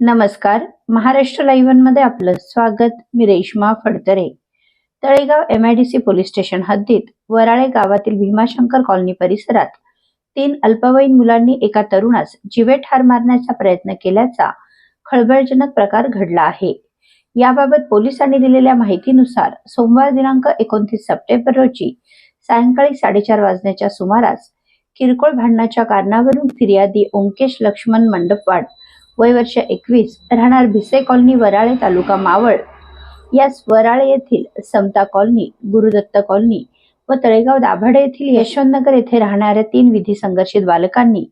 नमस्कार. महाराष्ट्र लाईव्हमध्ये आपलं स्वागत. मी Reshma Phadtare. Talegaon MIDC police station हद्दीत वराळे गावातील भीमाशंकर कॉलनी परिसरात तीन अल्पवयीन मुलांनी एका तरुणास जिवे ठार मारण्याचा प्रयत्न केल्याचा खळबळजनक प्रकार घडला आहे. याबाबत पोलिसांनी दिलेल्या माहितीनुसार सोमवार दिनांक एकोणतीस सप्टेंबर रोजी सायंकाळी साडेचार वाजण्याच्या सुमारास किरकोळ भांडणाच्या कारणावरून फिर्यादी ओंकेश लक्ष्मण मंडपवाड वय वर्ष एकवीस राहणार भिसे कॉलनी वराळे तालुका मावळ. या वराळे येथील समता कॉलनी गुरुदत्त कॉलनी व तळेगाव दाभाडे येथील यशवंतनगर येथे राहणाऱ्या तीन विधी संघर्षित बालकांनी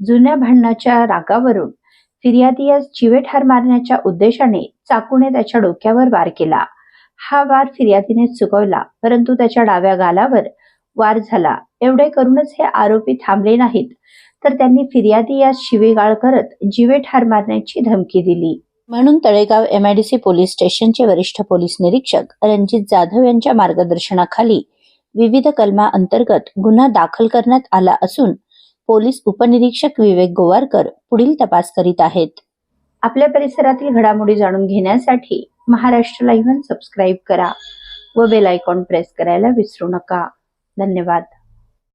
जुन्या भांडणाच्या रागावरून फिर्यादी यास जिवे ठार मारण्याच्या उद्देशाने चाकूने त्याच्या डोक्यावर वार केला. हा वार फिर्यादीने चुकवला परंतु त्याच्या डाव्या गालावर वार झाला. एवढे करूनच हे आरोपी थांबले नाहीत. तर त्यांनी फिर्यादी या शिवेगाळ करत जीवे ठार मारण्याची धमकी दिली. म्हणून तळेगाव एमआयडीसी पोलीस स्टेशनचे वरिष्ठ पोलीस निरीक्षक रणजित जाधव यांच्या मार्गदर्शनाखाली विविध कलमा अंतर्गत गुन्हा दाखल करण्यात आला असून पोलीस उपनिरीक्षक विवेक गोवारकर पुढील तपास करीत आहेत. आपल्या परिसरातील घडामोडी जाणून घेण्यासाठी महाराष्ट्र लाईव्ह सबस्क्राईब करा व बेल आयकॉन प्रेस करायला विसरू नका. धन्यवाद.